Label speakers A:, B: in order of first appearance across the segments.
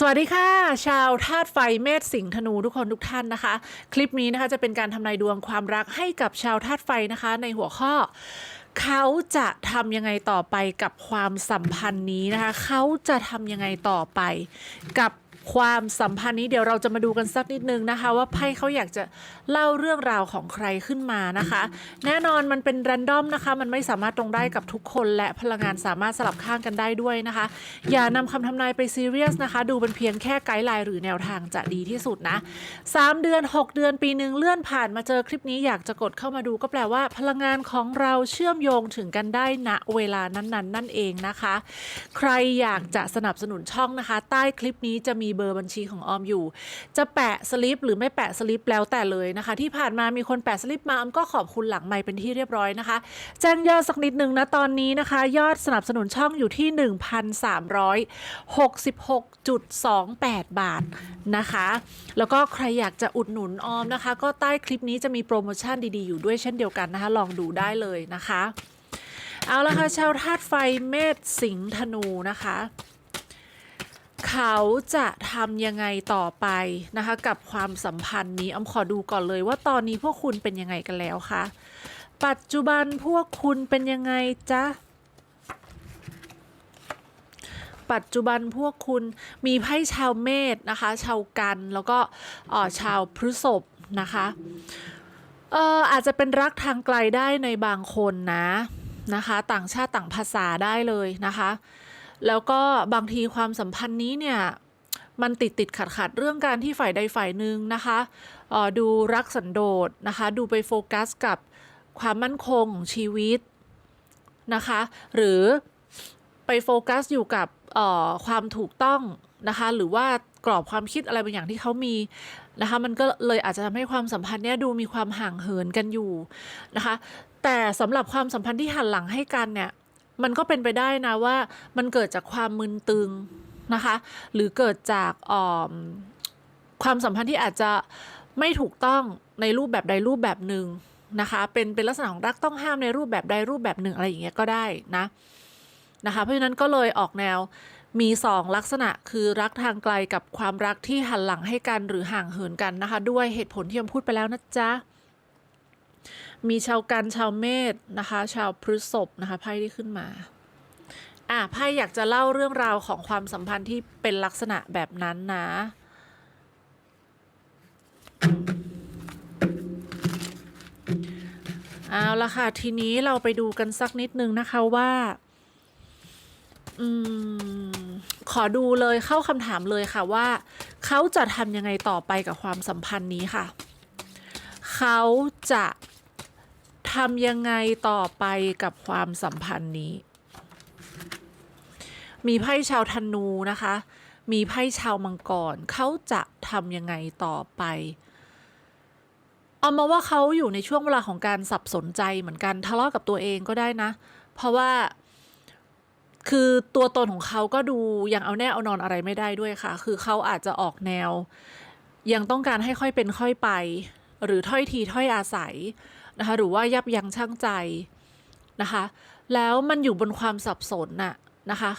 A: สวัสดีค่ะ ชาวธาตุไฟเมษสิงห์ธนูทุกคนทุกท่านนะคะ คลิปนี้นะคะจะเป็นการทำนายดวงความรักให้กับชาวธาตุไฟนะคะ ในหัวข้อ เขาจะทำยังไงต่อไปกับความสัมพันธ์นี้นะคะ เขาจะทำยังไงต่อไปกับ ความสัมพันธ์นี้เดี๋ยวเราจะมาดูกันสักนิดนึงนะคะ ว่าไพ่เขาอยากจะเล่าเรื่องราวของใครขึ้นมานะคะ แน่นอนมันเป็นแรนดอมนะคะ มันไม่สามารถตรงได้กับทุกคน และพลังงานสามารถสลับข้างกันได้ด้วยนะคะ อย่านำคำทำนายไปซีเรียสนะคะ ดูเป็นเพียงแค่ไกด์ไลน์หรือแนวทางจะดีที่สุดนะ 3 เดือน 6 เดือนปีหนึ่งเลื่อนผ่านมาเจอคลิปนี้อยากจะกดเข้ามาดูก็แปลว่า พลังงานของเราเชื่อมโยงถึงกันได้ณเวลานั้นๆ นั่นเองนะคะ ใครอยากจะสนับสนุนช่องนะคะ ใต้คลิปนี้จะมีเบอร์บัญชีของออมอยู่ จะแปะสลิปหรือไม่แปะสลิปแล้วแต่เลยนะคะ ที่ผ่านมามีคนแปะสลิปมาออมก็ขอบคุณหลังไม่เป็นที่เรียบร้อยนะคะแจ้งยอดสักนิดหนึ่งนะตอนนี้นะคะ ยอดสนับสนุนช่องอยู่ที่ 1,366.28 บาทนะคะ แล้วก็ใครอยากจะอุดหนุนออมนะคะ ก็ใต้คลิปนี้จะมีโปรโมชั่นดีๆอยู่ด้วยเช่นเดียวกันนะคะ ลองดูได้เลยนะคะ เอาละค่ะชาวธาตุไฟเมษสิงห์ธนูนะคะ เขาจะทำยังไงต่อไปนะคะ กับความสัมพันธ์นี้ออมขอดูก่อนเลยว่าตอนนี้พวกคุณเป็นยังไงกันแล้วคะปัจจุบันพวกคุณเป็นยังไงจ๊ะปัจจุบันพวกคุณมีไพ่ชาวเมษนะคะ ชาวกันแล้วก็อ่อชาวพฤษภนะคะเอ่ออาจจะเป็นรักทางไกลได้ในบางคนนะนะคะ ต่างชาติต่างภาษาได้เลยนะคะ แล้วก็บางทีความสัมพันธ์นี้เนี่ยมันติดติดขัดขัดเรื่องการที่ฝ่ายใดฝ่ายหนึ่งนะคะออดูรักสันโดษนะคะ ดูไปโฟกัสกับความมั่นคงของชีวิตนะคะ หรือไปโฟกัสอยู่กับออความถูกต้องนะคะ หรือว่ากรอบความคิดอะไรบางอย่างที่เขามีนะคะ มันก็เลยอาจจะทำให้ความสัมพันธ์เนี้ยดูมีความห่างเหินกันอยู่นะคะ แต่สำหรับความสัมพันธ์ที่หันหลังให้กันเนี่ย มันก็เป็นไปได้นะว่ามันเกิดจากความมึนตึงนะคะ หรือเกิดจากออมความสัมพันธ์ที่อาจจะไม่ถูกต้องในรูปแบบใดรูปแบบหนึ่งนะคะ เป็นเป็นลักษณะของรักต้องห้ามในรูปแบบใดรูปแบบหนึ่งอะไรอย่างเงี้ยก็ได้นะนะคะ เพราะฉะนั้นก็เลยออกแนวมีสองลักษณะคือรักทางไกลกับความรักที่หันหลังให้กันหรือห่างเหินกันนะคะ ด้วยเหตุผลที่ผมพูดไปแล้วนะจ๊ะ มีชาวกันชาวเมษนะคะ ชาวพฤษภนะคะไพ่ที่ขึ้นมาอะไพ่อยากจะเล่าเรื่องราวของความสัมพันธ์ที่เป็นลักษณะแบบนั้นนะเอาละค่ะ ทีนี้เราไปดูกันสักนิดนึงนะคะว่า อืม ขอดูเลยเข้าคำถามเลยค่ะว่า เขาจะทำยังไงต่อไปกับความสัมพันธ์นี้ค่ะ เขาจะ ทำยังไงต่อไปกับความสัมพันธ์นี้ มีไพ่ชาวธนูนะคะ มีไพ่ชาวมังกรเขาจะทำยังไงต่อไป เอามาว่าเขาอยู่ในช่วงเวลาของการสับสนใจเหมือนกันทะเลาะกับตัวเองก็ได้นะ เพราะว่าคือตัวตนของเขาก็ดูยังเอาแน่เอานอนอะไรไม่ได้ด้วยค่ะ คือเขาอาจจะออกแนว ยังต้องการให้ค่อยเป็นค่อยไป หรือถ้อยทีถ้อยอาศัย นะคะ หรือว่ายับยั้งชั่งใจนะคะ แล้วมันอยู่บนความสับสนน่ะนะคะ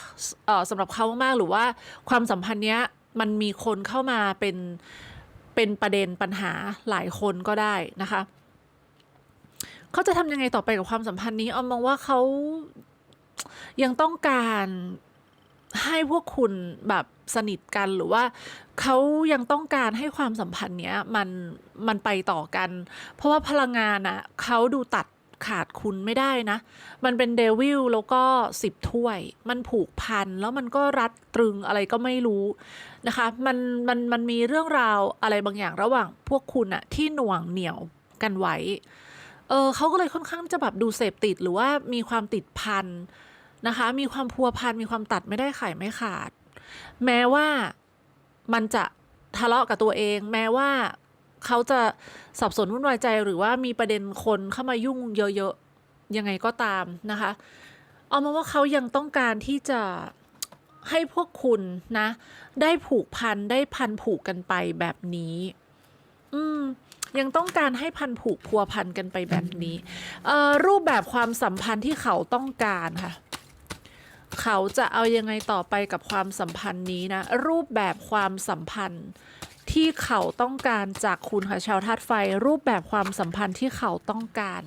A: สำหรับเขามากๆหรือว่าความสัมพันธ์เนี้ยมันมีคนเข้ามาเป็นเป็นประเด็นปัญหาหลายคนก็ได้นะคะเขาจะทำยังไงต่อไปกับความสัมพันธ์นี้ออมมองว่าเขายังต้องการ ให้พวกคุณแบบสนิทกันหรือว่าเขายังต้องการให้ความสัมพันธ์เนี้ยมันมันไปต่อกัน เพราะว่าพลังงานอะเขาดูตัดขาดคุณไม่ได้นะ มันเป็นเดวิลแล้วก็สิบถ้วย มันผูกพันแล้วมันก็รัดตรึงอะไรก็ไม่รู้นะคะ มันมันมันมีเรื่องราวอะไรบางอย่างระหว่างพวกคุณอะที่หน่วงเหนี่ยวกันไว้ เออเขาก็เลยค่อนข้างจะแบบดูเสพติดหรือว่ามีความติดพัน นะคะ มีความพัวพันมีความตัดไม่ได้ไขไม่ขาด แม้ว่ามันจะทะเลาะกับตัวเอง แม้ว่าเขาจะสับสนวุ่นวายใจหรือว่ามีประเด็นคนเข้ามายุ่งเยอะๆยังไงก็ตามนะคะ เอามาว่าเขายังต้องการที่จะให้พวกคุณนะ ได้ผูกพันได้พันผูกกันไปแบบนี้ อืมยังต้องการให้พันผูกพัวพันกันไปแบบนี้เอ่อรูปแบบความสัมพันธ์ที่เขาต้องการค่ะ เขาจะเอายังไงต่อไปกับความสัมพันธ์นี้นะ รูปแบบความสัมพันธ์ที่เขาต้องการจากคุณค่ะชาวธาตุไฟ รูปแบบความสัมพันธ์ที่เขาต้องการ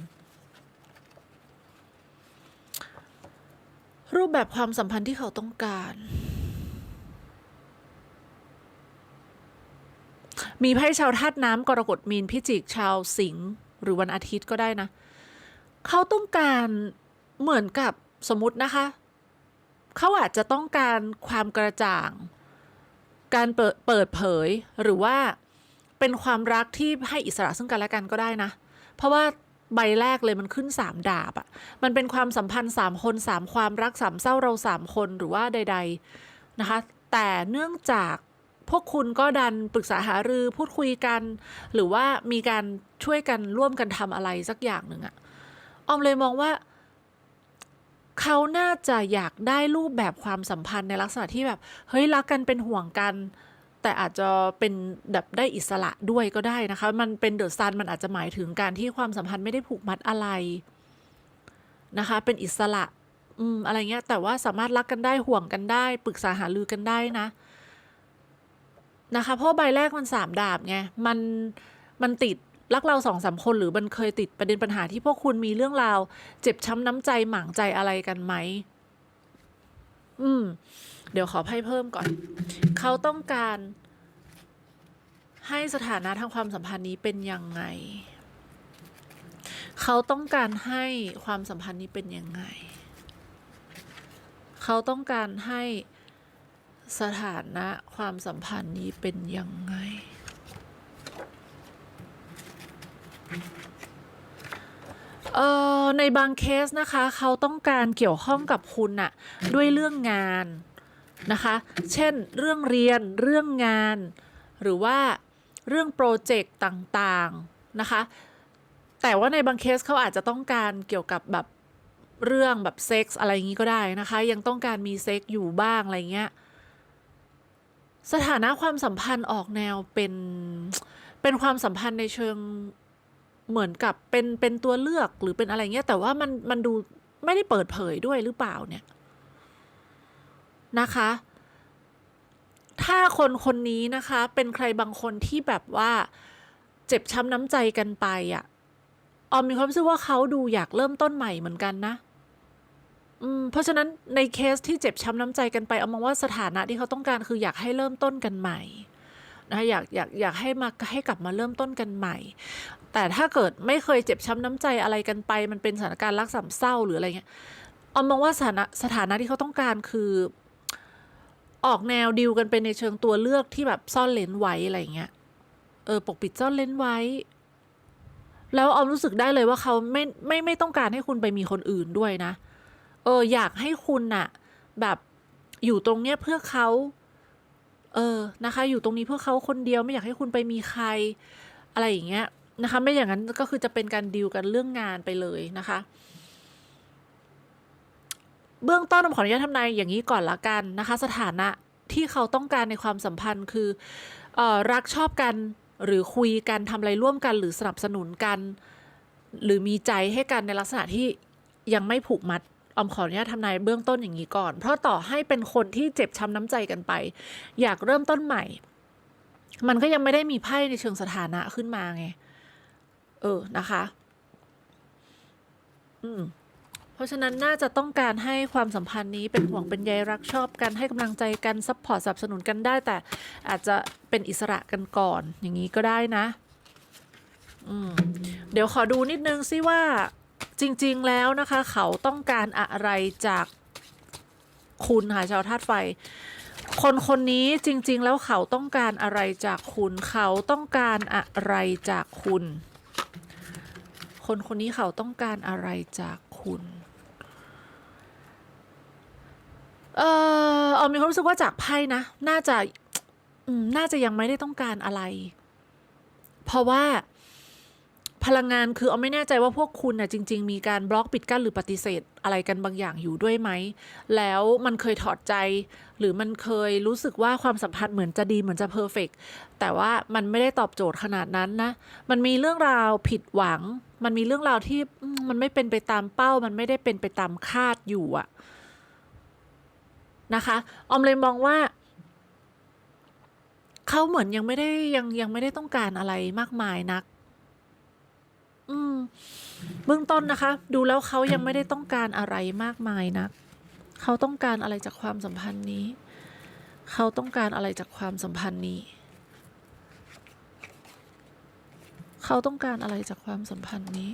A: รูปแบบความสัมพันธ์ที่เขาต้องการ มีไพ่ชาวธาตุน้ำกรกฎมีนพิจิกชาวสิงห์หรือวันอาทิตย์ก็ได้นะ เขาต้องการเหมือนกับสมมตินะคะ เขาอาจจะต้องการความกระจ่าง การเปิดเปิดเผยหรือว่าเป็นความรักที่ให้อิสระซึ่งกันและกันก็ได้นะ เพราะว่าใบแรกเลยมันขึ้นสามดาบอะ่ะ มันเป็นความสัมพันธ์สามคนสามความรักสามเศร้าเราสามคนหรือว่าใด ๆนะคะ แต่เนื่องจากพวกคุณก็ดันปรึกษาหารือพูดคุยกัน หรือว่ามีการช่วยกันร่วมกันทำอะไรสักอย่างหนึ่งอะออมเลยมองว่า เขาน่าจะอยากได้รูปแบบความสัมพันธ์ในลักษณะที่แบบ เฮ้ยรักกันเป็นห่วงกัน แต่อาจจะเป็นแบบได้อิสระด้วยก็ได้นะคะ มันเป็นเดอะซันมันอาจจะหมายถึงการที่ความสัมพันธ์ไม่ได้ผูกมัดอะไรนะคะ เป็นอิสระอืมอะไรเงี้ย แต่ว่าสามารถรักกันได้ห่วงกันได้ ปรึกษาหารือกันได้นะ นะคะ เพราะใบแรกมันสามดาบไงมันมันติด รักเราสองสามคนหรือมันเคยติดประเด็นปัญหาที่พวกคุณมีเรื่องราว เจ็บช้ำน้ำใจหมางใจอะไรกันไหม อืม เดี๋ยวขอไพ่เพิ่มก่อน เขาต้องการ ให้สถานะทางความสัมพันธ์นี้เป็นยังไง เขาต้องการให้ความสัมพันธ์นี้เป็นยังไง เขาต้องการให้สถานะความสัมพันธ์นี้เป็นยังไง เอ่อในบางเคสนะคะเขาต้องการเกี่ยวข้องกับคุณอะด้วยเรื่องงานนะคะ เช่นเรื่องเรียนเรื่องงาน หรือว่าเรื่องโปรเจกต์ต่างๆนะคะ แต่ว่าในบางเคสเขาอาจจะต้องการเกี่ยวกับแบบเรื่องแบบเซ็กส์อะไรอย่างนี้ก็ได้นะคะ ยังต้องการมีเซ็กส์อยู่บ้างอะไรเงี้ยสถานะความสัมพันธ์ออกแนวเป็นเป็นความสัมพันธ์ในเชิง เหมือนกับเป็นเป็นตัวเลือกหรือเป็นอะไรเงี้ย แต่ว่ามันมันดูไม่ได้เปิดเผยด้วยหรือเปล่าเนี่ยนะคะ ถ้าคนคนนี้นะคะ เป็นใครบางคนที่แบบว่าเจ็บช้ำน้ำใจกันไปอะ่ะออมมีความรู้สึกว่าเขาดูอยากเริ่มต้นใหม่เหมือนกันนะอืมเพราะฉะนั้นในเคสที่เจ็บช้ำน้ำใจกันไปเอามองว่าสถานะที่เขาต้องการคืออยากให้เริ่มต้นกันใหม่ นะอยากอยากอยากให้มาให้กลับมาเริ่มต้นกันใหม่ แต่ถ้าเกิดไม่เคยเจ็บช้ำน้ำใจอะไรกันไป มันเป็นสถานการณ์รักสามเศร้าหรืออะไรเงี้ยออมมองว่าสถานะสถานะที่เขาต้องการคือออกแนวดิวกันเป็นในเชิงตัวเลือกที่แบบซ่อนเลนไว้อะไรเงี้ย เออปกปิดซ่อนเลนไว้ แล้วออมรู้สึกได้เลยว่าเขาไม่ไม่ไม่ต้องการให้คุณไปมีคนอื่นด้วยนะ เอออยากให้คุณน่ะ แบบอยู่ตรงเนี้ยเพื่อเขา เออนะคะ อยู่ตรงนี้เพื่อเขาคนเดียวไม่อยากให้คุณไปมีใครอะไรอย่างเงี้ยนะคะ ไม่อย่างนั้นก็คือจะเป็นการดีลกันเรื่องงานไปเลยนะคะ เบื้องต้นผมขออนุญาตทำนายอย่างนี้ก่อนละกันนะคะ สถานะที่เขาต้องการในความสัมพันธ์คือออรักชอบกันหรือคุยกันทำอะไรร่วมกัน หรือสนับสนุนกัน หรือมีใจให้กันในลักษณะที่ยังไม่ผูกมัด อมขออนุญาตทำนายเบื้องต้นอย่างนี้ก่อน เพราะต่อให้เป็นคนที่เจ็บช้ำน้ำใจกันไป อยากเริ่มต้นใหม่ มันก็ยังไม่ได้มีไพ่ในเชิงสถานะขึ้นมาไง เออนะคะ อืมเพราะฉะนั้นน่าจะต้องการให้ความสัมพันธ์นี้เป็นห่วงเป็นใยรักชอบกันให้กำลังใจกันซัพพอร์ตสนับสนุนกันได้ แต่อาจจะเป็นอิสระกันก่อนอย่างนี้ก็ได้นะ อืมเดี๋ยวขอดูนิดนึงซิว่า จริงๆแล้วนะคะ เขาต้องการอะไรจากคุณค่ะชาวธาตุไฟ คนคนนี้จริง ๆ แล้วเขาต้องการอะไรจากคุณ เขาต้องการอะไรจากคุณ คนคนนี้เขาต้องการอะไรจากคุณเออเอามีความรู้สึกว่าจากไพ่นะ น่าจะน่าจะยังไม่ได้ต้องการอะไร เพราะว่า พลังงานคือเอาไม่แน่ใจว่าพวกคุณน่ะจริง ๆ มีการบล็อกปิดกั้นหรือปฏิเสธอะไรกันบางอย่างอยู่ด้วยไหม แล้วมันเคยถอดใจ หรือมันเคยรู้สึกว่าความสัมพันธ์เหมือนจะดีเหมือนจะเพอร์เฟกแต่ว่ามันไม่ได้ตอบโจทย์ขนาดนั้นนะ มันมีเรื่องราวผิดหวัง มันมีเรื่องราวที่มมันไม่เป็นไปตามเป้า มันไม่ได้เป็นไปตามคาดอยู่อะนะคะออมเลยมองว่าเขาเหมือนยังไม่ได้ยังยังไม่ได้ต้องการอะไรมากมายนัก อืมเบื้องต้นนะคะ ดูแล้วเขายังไม่ได้ต้องการอะไรมากมายนักเขาต้องการอะไรจากความสัมพันธ์นี้ เขาต้องการอะไรจากความสัมพันธ์นี้ เขาต้องการอะไรจากความสัมพันธ์นี้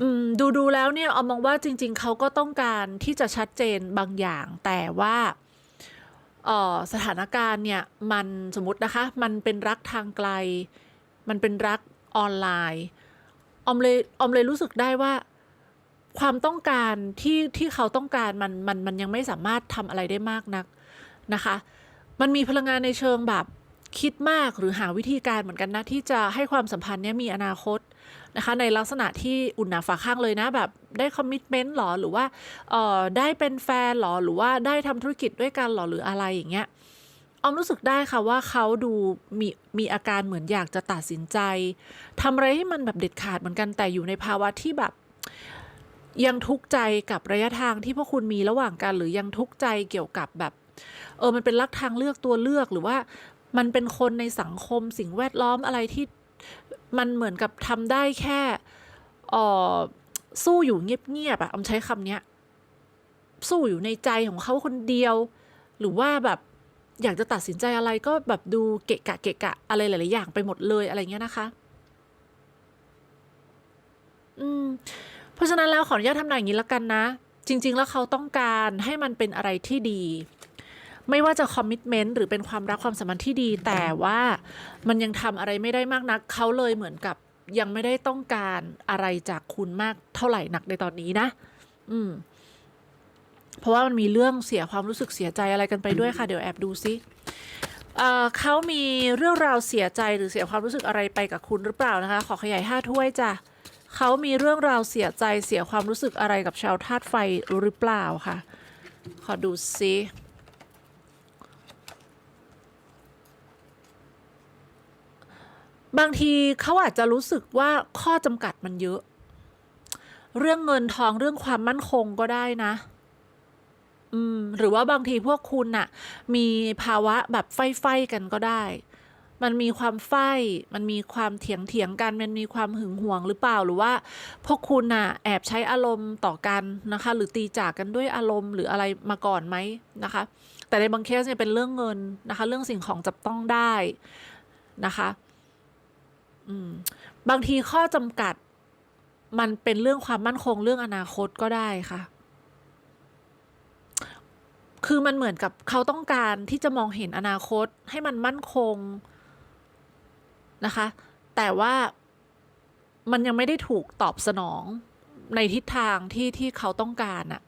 A: อืมดูดูแล้วเนี่ยเอามองว่าจริง ๆ เขาก็ต้องการที่จะชัดเจนบางอย่าง แต่ว่า สถานการณ์เนี่ยมันสมมตินะคะ มันเป็นรักทางไกล มันเป็นรักออนไลน์ออมเลยออมเลยรู้สึกได้ว่า ความต้องการที่ที่เขาต้องการมันมันมันยังไม่สามารถทำอะไรได้มากนักนะคะ มันมีพลังงานในเชิงแบบคิดมากหรือหาวิธีการเหมือนกันนะที่จะให้ความสัมพันธ์เนี้ยมีอนาคต นะคะในลักษณะที่อุ่นหนาฝาข้างเลยนะแบบได้คอมมิชเมนต์หรอหรือว่าเอ่อได้เป็นแฟนหรอหรือว่าได้ทำธุรกิจด้วยกันหรอหรืออะไรอย่างเงี้ยออมรู้สึกได้ค่ะว่าเขาดูมีมีอาการเหมือนอยากจะตัดสินใจทำอะไรให้มันแบบเด็ดขาดเหมือนกันแต่อยู่ในภาวะที่แบบยังทุกข์ใจกับระยะทางที่พวกคุณมีระหว่างกัน หรือยังทุกข์ใจเกี่ยวกับแบบ เออมันเป็นลักทางเลือกตัวเลือกหรือว่ามันเป็นคนในสังคมสิ่งแวดล้อมอะไรที่ มันเหมือนกับทำได้แค่เออสู้อยู่เงียบๆอะออมใช้คำเนี้ย สู้อยู่ในใจของเขาคนเดียว หรือว่าแบบอยากจะตัดสินใจอะไรก็แบบดูเกะกะเกะกะอะไรหลายๆอย่างไปหมดเลยอะไรเงี้ยนะคะ อืม เพราะฉะนั้นแล้วขออนุญาตทำนายอย่างนี้ละกันนะ จริง ๆ แล้วเขาต้องการให้มันเป็นอะไรที่ดี ไม่ว่าจะคอมมิชเมนต์หรือเป็นความรักความสัมพันธ์ที่ดี แต่ว่ามันยังทำอะไรไม่ได้มากนักเขาเลยเหมือนกับยังไม่ได้ต้องการอะไรจากคุณมากเท่าไหร่นักในตอนนี้นะ อืม เพราะว่ามันมีเรื่องเสียความรู้สึกเสียใจอะไรกันไปด้วยค่ะ เดี๋ยวแอบดูซิเอ่อเขามีเรื่องราวเสียใจหรือเสียความรู้สึกอะไรไปกับคุณหรือเปล่านะคะ ขอขยายห้าถ้วยจ้ะเขามีเรื่องราวเสียใจเสียความรู้สึกอะไรกับชาวธาตุไฟหรือเปล่าค่ะ ขอดูซิ บางทีเขาอาจจะรู้สึกว่าข้อจำกัดมันเยอะ เรื่องเงินทองเรื่องความมั่นคงก็ได้นะ อืม หรือว่าบางทีพวกคุณน่ะ มีภาวะแบบไฟไฟกันก็ได้ มันมีความไฟ มันมีความเถียงเถียงกัน มันมีความหึงหวงหรือเปล่า หรือว่า พวกคุณน่ะ แอบใช้อารมณ์ต่อกันนะคะ หรือตีจากกันด้วยอารมณ์หรืออะไรมาก่อนไหมนะคะ แต่ในบางเคสเนี่ยเป็นเรื่องเงินนะคะ เรื่องสิ่งของจับต้องได้นะคะ บางทีข้อจำกัด มันเป็นเรื่องความมั่นคงเรื่องอนาคตก็ได้ค่ะ คือมันเหมือนกับเขาต้องการที่จะมองเห็นอนาคตให้มันมั่นคงนะคะ แต่ว่ามันยังไม่ได้ถูกตอบสนองในทิศทางที่ที่เขาต้องการอะ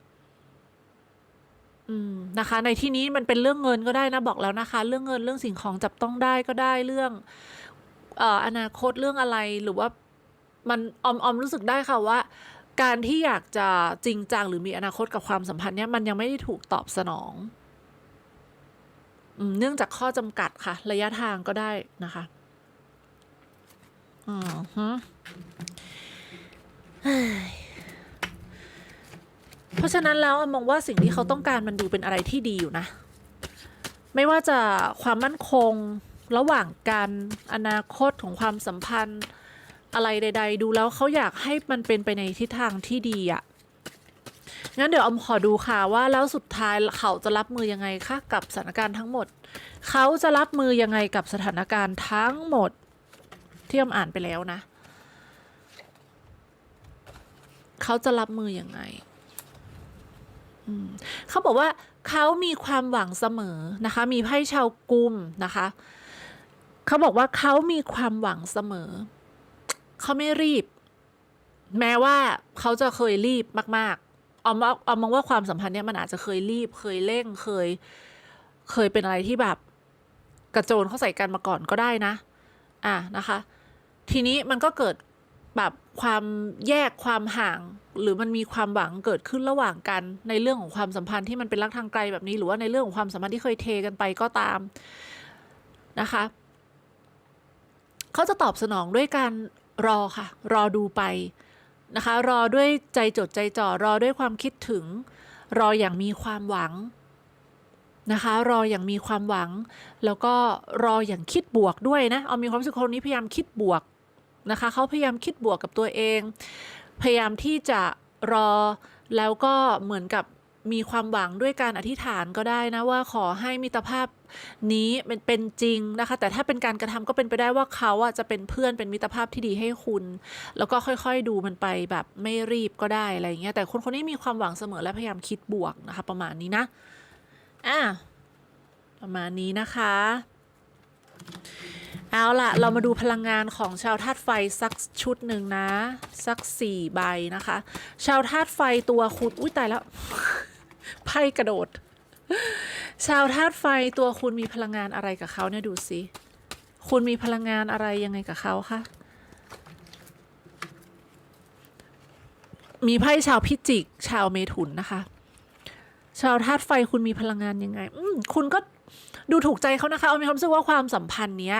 A: อืมนะคะ ในที่นี้มันเป็นเรื่องเงินก็ได้นะบอกแล้วนะคะ เรื่องเงินเรื่องสิ่งของจับต้องได้ก็ได้เรื่อง อนาคตเรื่องอะไรหรือว่ามันออมออมรู้สึกได้ค่ะว่า การที่อยากจะจริงจังหรือมีอนาคตกับความสัมพันธ์เนี้ยมันยังไม่ได้ถูกตอบสนองเนื่องจากข้อจำกัดค่ะ ระยะทางก็ได้นะคะอืมฮึเพราะฉะนั้นแล้วมองว่าสิ่งที่เขาต้องการมันดูเป็นอะไรที่ดีอยู่นะ ไม่ว่าจะความมั่นคง ระหว่างกันอนาคตของความสัมพันธ์ อะไรใด ๆ ดูแล้วเขาอยากให้มันเป็นไปในทิศทางที่ดีอะงั้นเดี๋ยวอมขอดูค่ะว่าแล้วสุดท้ายเขาจะรับมือยังไงคะกับสถานการณ์ทั้งหมด เขาจะรับมือยังไงกับสถานการณ์ทั้งหมด ที่อมอ่านไปแล้วนะ เขาจะรับมือยังไงเขาบอกว่าเขามีความหวังเสมอนะคะ มีไพ่ชาวกุมนะคะ เขาบอกว่าเขามีความหวังเสมอ เขาไม่รีบ แม้ว่าเขาจะเคยรีบมากๆออมาออมมองว่าความสัมพันธ์เนี้ยมันอาจจะเคยรีบ เคยเร่งเคย เคยเป็นอะไรที่แบบ กระโจนเข้าใส่กันมาก่อนก็ได้นะ อะนะคะ ทีนี้มันก็เกิดแบบความแยกความห่าง หรือมันมีความหวังเกิดขึ้นระหว่างกัน ในเรื่องของความสัมพันธ์ที่มันเป็นรักทางไกลแบบนี้ หรือว่าในเรื่องของความสัมพันธ์ที่เคยเทกันไปก็ตามนะคะ เขาจะตอบสนองด้วยการรอค่ะ รอดูไปนะคะ รอด้วยใจจดใจจ่อ รอด้วยความคิดถึง รออย่างมีความหวังนะคะ รออย่างมีความหวัง แล้วก็รออย่างคิดบวกด้วยนะ เอามีความรู้สึกคนนี้พยายามคิดบวกนะคะเขาพยายามคิดบวกกับตัวเอง พยายามที่จะรอแล้วก็เหมือนกับ มีความหวังด้วยการอธิษฐานก็ได้นะว่าขอให้มิตรภาพนี้เป็นเป็นจริงนะคะ แต่ถ้าเป็นการกระทำก็เป็นไปได้ว่าเขาอะจะเป็นเพื่อนเป็นมิตรภาพที่ดีให้คุณ แล้วก็ค่อยๆดูมันไปแบบไม่รีบก็ได้อะไรอย่างเงี้ยแต่คนคนนี้มีความหวังเสมอและพยายามคิดบวกนะคะ ประมาณนี้นะอะประมาณนี้นะคะเอาล่ะเรามาดูพลังงานของชาวธาตุไฟสักชุดหนึ่งนะ สักสี่ใบนะคะ ชาวธาตุไฟตัวคุณอุ้ยตายแล้ว ไพ่กระโดด ชาวธาตุไฟตัวคุณมีพลังงานอะไรกับเขาเนี่ยดูสิคุณมีพลังงานอะไรยังไงกับเขาคะมีไพ่ชาวพิจิก ชาวเมถุนนะคะ ชาวธาตุไฟคุณมีพลังงานยังไง อืมคุณก็ดูถูกใจเขานะคะเอามีความรู้สึกว่าความสัมพันธ์เนี้ย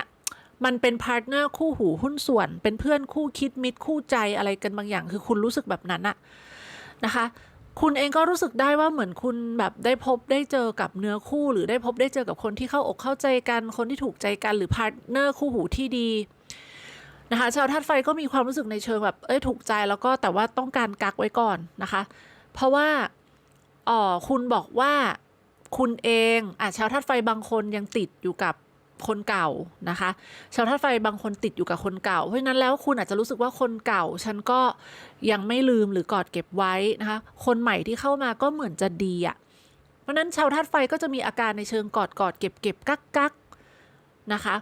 A: มันเป็นพาร์ทเนอร์คู่หูหุ้นส่วน เป็นเพื่อนคู่คิดมิตรคู่ใจอะไรกันบางอย่าง คือคุณรู้สึกแบบนั้นอะนะคะ คุณเองก็รู้สึกได้ว่าเหมือนคุณแบบได้พบได้เจอกับเนื้อคู่ หรือได้พบได้เจอกับคนที่เข้าอกเข้าใจกัน คนที่ถูกใจกันหรือพาร์ทเนอร์คู่หูที่ดีนะคะชาวธาตุไฟก็มีความรู้สึกในเชิงแบบเอ้ยถูกใจแล้วก็แต่ว่าต้องการกักไว้ก่อนนะคะ เพราะว่าอ๋อคุณบอกว่าคุณเองอะชาวธาตุไฟบางคนยังติดอยู่กับ คนเก่านะคะ ชาวธาตุไฟบางคนติดอยู่กับคนเก่า เพราะฉะนั้นแล้วคุณอาจจะรู้สึกว่าคนเก่า ฉันก็ยังไม่ลืมหรือกอดเก็บไว้นะคะ คนใหม่ที่เข้ามาก็เหมือนจะดีอะ่ะ เพราะฉะนั้นชาวธาตุไฟก็จะมีอาการในเชิงกอดกอดเก็บเก็บกักกักนะคะ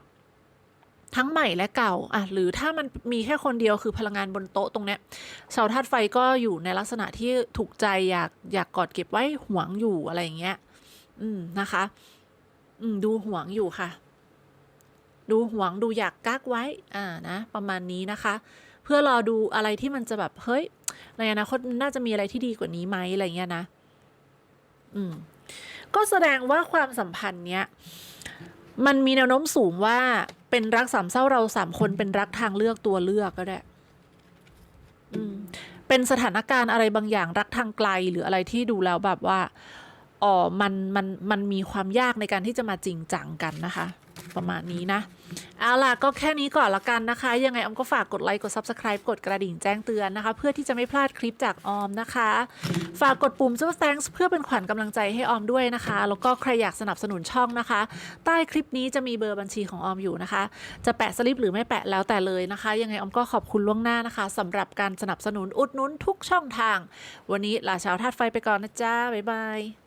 A: ทั้งใหม่และเก่าอะหรือถ้ามันมีแค่คนเดียวคือพลังงานบนโต๊ะตรงเนี้ยชาวธาตุไฟก็อยู่ในลักษณะที่ถูกใจอยากอยากกอดเก็บไว้หวงอยู่อะไรอย่างเงี้ย อืมนะคะ อืมดูหวงอยู่ค่ะ ดูหวงดูอยากกักไว้อ่านะประมาณนี้นะคะ เพื่อรอดูอะไรที่มันจะแบบเฮ้ยในอนาคตน่าจะมีอะไรที่ดีกว่านี้ไหมอะไรเงี้ยนะ อืม ก็แสดงว่าความสัมพันธ์เนี้ยมันมีแนวโน้มสูงว่าเป็นรักสามเศร้าเราสามคนเป็นรักทางเลือกตัวเลือกก็ได้อืมเป็นสถานการณ์อะไรบางอย่างรักทางไกลหรืออะไรที่ดูแล้วแบบว่าอ๋อมันมันมันมีความยากในการที่จะมาจริงจังกันนะคะ ประมาณนี้นะ เอาล่ะก็แค่นี้ก่อนละกันนะคะ ยังไงออมก็ฝากกดไลค์กด Subscribe กดกระดิ่งแจ้งเตือนนะคะ เพื่อที่จะไม่พลาดคลิปจากออมนะคะ ฝากกดปุ่ม Super Thanks เพื่อเป็นขวัญกำลังใจให้ออมด้วยนะคะ แล้วก็ใครอยากสนับสนุนช่องนะคะ ใต้คลิปนี้จะมีเบอร์บัญชีของออมอยู่นะคะ จะแปะสลิปหรือไม่แปะแล้วแต่เลยนะคะ ยังไงออมก็ขอบคุณล่วงหน้านะคะสำหรับการสนับสนุนอุดหนุนทุกช่องทาง วันนี้ลาชาวธาตุไฟไปก่อนนะจ๊ะบ๊ายบาย